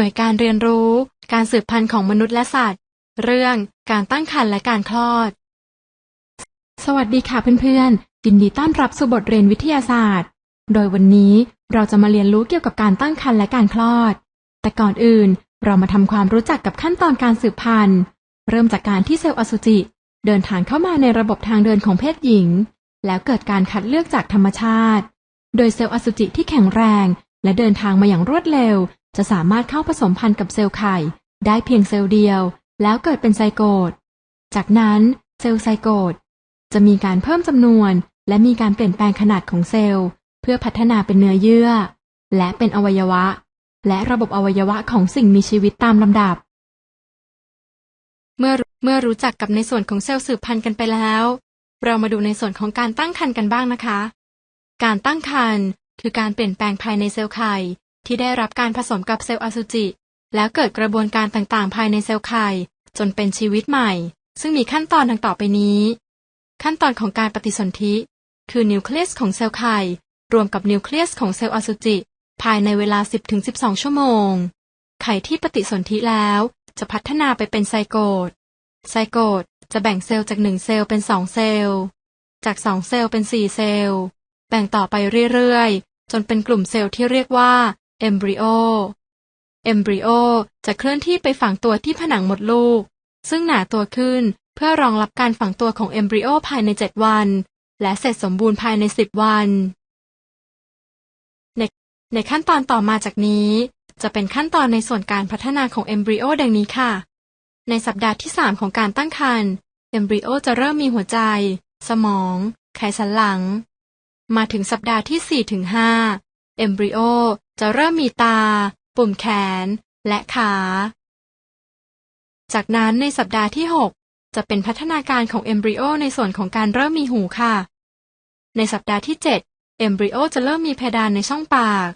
หน่วยการเรียนรู้ การสืบพันธุ์ของมนุษย์และสัตว์ เรื่องการตั้งครรภ์และการคลอด สวัสดีค่ะเพื่อนๆยินดีต้อนรับสู่บทเรียนวิทยาศาสตร์ โดยวันนี้เราจะมาเรียนรู้เกี่ยวกับการตั้งครรภ์และการคลอด แต่ก่อนอื่นเรามาทำความรู้จักกับขั้นตอนการสืบพันธุ์ เริ่มจากการที่เซลล์อสุจิ เดินทางเข้ามาในระบบทางเดินของเพศหญิง แล้วเกิดการคัดเลือกจากธรรมชาติ โดยเซลล์อสุจิที่แข็งแรง และเดินทางมาอย่างรวดเร็ว จะสามารถเข้าผสมพันธุ์กับเซลล์ไข่ ได้เพียงเซลล์เดียว แล้วเกิดเป็นไซโกตจากนั้นเซลล์ไซโกตจะมีการเพิ่มจำนวน และมีการเปลี่ยนแปลงขนาดของเซลล์ เพื่อพัฒนาเป็นเนื้อเยื่อ และเป็นอวัยวะ และระบบอวัยวะของสิ่งมีชีวิตตามลำดับ เมื่อเมื่อรู้จักกับในส่วนของเซลล์สืบพันธุ์กันไปแล้ว เรามาดูในส่วนของการตั้งครรภ์กันบ้างนะคะ การตั้งครรภ์คือการเปลี่ยนแปลงภายในเซลล์ไข่ ที่ได้รับการผสมกับเซลล์อสุจิ แล้วเกิดกระบวนการต่างๆ ภายในเซลล์ไข่ จนเป็นชีวิตใหม่ ซึ่งมีขั้นตอนดังต่อไปนี้ ขั้นตอนของการปฏิสนธิ คือนิวเคลียสของเซลล์ไข่ รวมกับนิวเคลียสของเซลล์อสุจิ ภายในเวลา 10-12 ชั่วโมง ไข่ที่ปฏิสนธิแล้ว จะพัฒนาไปเป็นไซโกตไซโกตจะแบ่งเซลล์จากหนึ่งเซลล์เป็นสองเซลล์ จากสองเซลล์เป็นสี่เซลล์ แบ่งต่อไปเรื่อยๆ จนเป็นกลุ่มเซลล์ที่เรียกว่า เอมบริโอ เอมบริโอจะเคลื่อนที่ไปฝังตัวที่ผนังมดลูก ซึ่งหนาตัวขึ้นเพื่อรองรับการฝังตัวของเอมบริโอภายใน 7 วัน และเสร็จสมบูรณ์ภายใน 10 วันในในขั้นตอนต่อมาจากนี้ จะเป็นขั้นตอนในส่วนการพัฒนาของเอมบริโอดังนี้ค่ะ ในสัปดาห์ที่ 3 ของการตั้งครรภ์เอมบริโอจะเริ่มมีหัวใจ สมอง ไขสันหลัง มาถึงสัปดาห์ที่4ถึง5เอมบริโอ จะเริ่มมีตา ปุ่มแขน และขา จากนั้นในสัปดาห์ที่ 6 จะเป็นพัฒนาการของเอมบริโอในส่วนของการเริ่มมีหูค่ะ ในสัปดาห์ที่ 7 เอมบริโอจะเริ่มมีเพดานในช่องปาก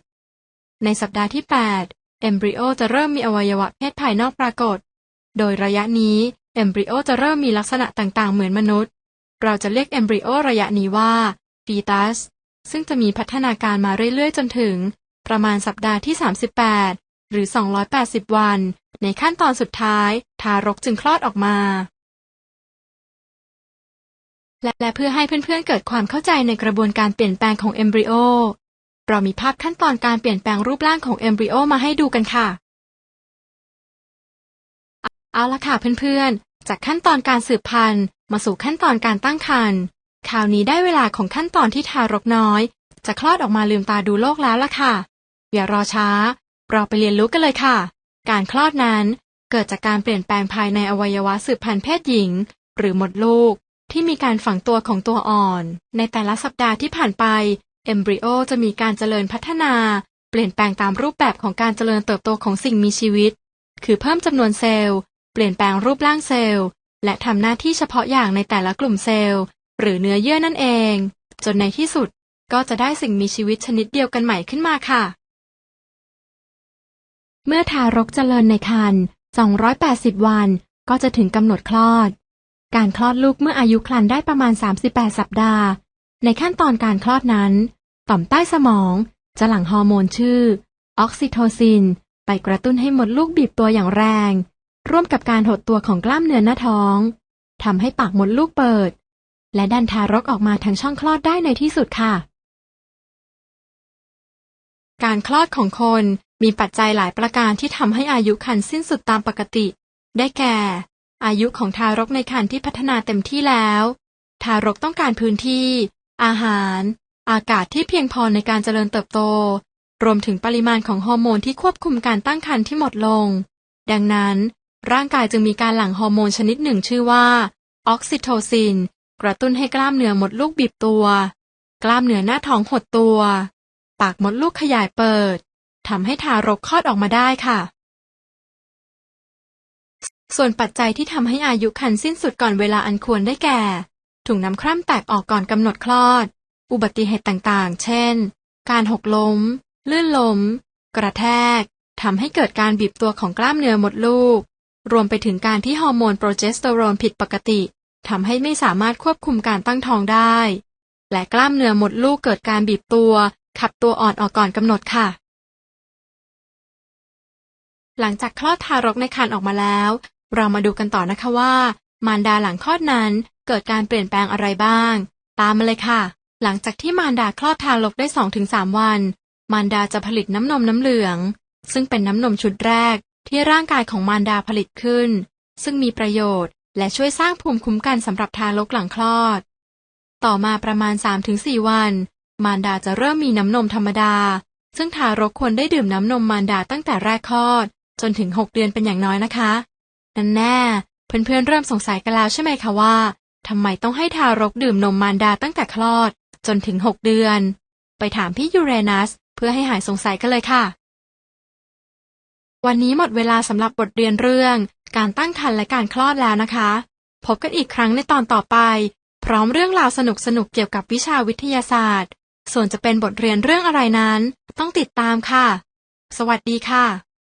ในสัปดาห์ที่ 8 เอมบริโอจะเริ่มมีอวัยวะเพศภายนอกปรากฏ โดยระยะนี้เอมบริโอจะเริ่มมีลักษณะต่างๆ เหมือนมนุษย์ เราจะเรียกเอมบริโอระยะนี้ว่าฟีตัสซึ่งจะมีพัฒนาการมาเรื่อยๆ จนถึง ประมาณสัปดาห์ที่ 38 หรือ 280 วัน ในขั้นตอนสุดท้าย ทารกจึงคลอดออกมาและและเพื่อให้เพื่อนๆเกิดความเข้าใจในกระบวนการเปลี่ยนแปลงของเอมบริโอ เรามีภาพขั้นตอนการเปลี่ยนแปลงรูปร่างของเอมบริโอมาให้ดูกันค่ะ เอาละค่ะเพื่อนๆ จากขั้นตอนการสืบพันธุ์ มาสู่ขั้นตอนการตั้งครรภ์คราวนี้ได้เวลาของขั้นตอนที่ทารกน้อย จะคลอดออกมาลืมตาดูโลกแล้วล่ะค่ะ อย่ารอช้า เราไปเรียนรู้กันเลยค่ะ การคลอดนั้นเกิดจากการเปลี่ยนแปลงภายในอวัยวะสืบพันธุ์เพศหญิง หรือมดลูก ที่มีการฝังตัวของตัวอ่อน ในแต่ละสัปดาห์ที่ผ่านไป เอมบริโอจะมีการเจริญพัฒนา เปลี่ยนแปลงตามรูปแบบของการเจริญเติบโตของสิ่งมีชีวิต คือเพิ่มจำนวนเซลล์ เปลี่ยนแปลงรูปร่างเซลล์ และทำหน้าที่เฉพาะอย่างในแต่ละกลุ่มเซลล์ หรือเนื้อเยื่อนั่นเอง จนในที่สุดก็จะได้สิ่งมีชีวิตชนิดเดียวกันใหม่ขึ้นมาค่ะ เมื่อทารกเจริญในครรภ์ 280 วัน ก็จะถึงกำหนดคลอด การคลอดลูกเมื่ออายุครรภ์ได้ประมาณ 38 สัปดาห์ ในขั้นตอนการคลอดนั้น ต่อมใต้สมองจะหลั่งฮอร์โมนชื่อ ออกซิโทซิน ไปกระตุ้นให้มดลูกบีบตัวอย่างแรง ร่วมกับการหดตัวของกล้ามเนื้อหน้าท้องทำให้ปากมดลูกเปิด และดันทารกออกมาทางช่องคลอดได้ในที่สุดค่ะ การคลอดของคนมีปัจจัยหลายประการที่ทำให้อายุครรภ์สิ้นสุดตามปกติ ได้แก่ อายุของทารกในครรภ์ที่พัฒนาเต็มที่แล้ว ทารกต้องการพื้นที่ อาหาร อากาศที่เพียงพอในการเจริญเติบโต รวมถึงปริมาณของฮอร์โมนที่ควบคุมการตั้งครรภ์ที่หมดลง ดังนั้น ร่างกายจึงมีการหลั่งฮอร์โมนชนิดหนึ่งชื่อว่าออกซิโทซิน กระตุ้นให้กล้ามเนื้อหมดลูกบีบตัว กล้ามเนื้อหน้าท้องหดตัว ปากมดลูกขยายเปิดทำให้ทารกคลอดออกมาได้ค่ะ ส่วนปัจจัยที่ทำให้อายุครรภ์สิ้นสุดก่อนเวลาอันควรได้แก่ ถุงน้ำคร่ำแตกออกก่อนกำหนดคลอด อุบัติเหตุต่างๆ เช่น การหกล้ม ลื่นล้ม กระแทกทำให้เกิดการบีบตัวของกล้ามเนื้อมดลูก รวมไปถึงการที่ฮอร์โมนโปรเจสเตอโรนผิดปกติทำให้ไม่สามารถควบคุมการตั้งท้องได้ และกล้ามเนื้อมดลูกเกิดการบีบตัว ขับตัวอ่อนออกก่อนกำหนดค่ะ หลังจากคลอดทารกในครรภ์ออกมาแล้ว เรามาดูกันต่อนะคะว่า มารดาหลังคลอดนั้นเกิดการเปลี่ยนแปลงอะไรบ้าง ตามมาเลยค่ะ หลังจากที่มารดาคลอดทารกได้ 2-3 วัน มารดาจะผลิตน้ำนมน้ำเหลือง ซึ่งเป็นน้ำนมชุดแรกที่ร่างกายของมารดาผลิตขึ้น ซึ่งมีประโยชน์และช่วยสร้างภูมิคุ้มกันสำหรับทารกหลังคลอด ต่อมาประมาณ 3-4 วัน มารดาจะเริ่มมีน้ำนมธรรมดา ซึ่งทารกควรได้ดื่มน้ำนมมารดาตั้งแต่แรกคลอด จนถึง 6 เดือนเป็นอย่างน้อยนะคะ นั่นแน่ เพื่อนๆเริ่มสงสัยกันแล้วใช่ไหมคะว่าทำไมต้องให้ทารกดื่มนมมารดาตั้งแต่คลอด จนถึง 6 เดือน ไปถามพี่ยูเรนัส เพื่อให้หายสงสัยกันเลยค่ะ วันนี้หมดเวลาสำหรับบทเรียนเรื่อง การตั้งครรภ์และการคลอดแล้วนะคะ พบกันอีกครั้งในตอนต่อไป พร้อมเรื่องราวสนุกๆเกี่ยวกับวิชาวิทยาศาสตร์ ส่วนจะเป็นบทเรียนเรื่องอะไรนั้น ต้องติดตามค่ะ สวัสดีค่ะ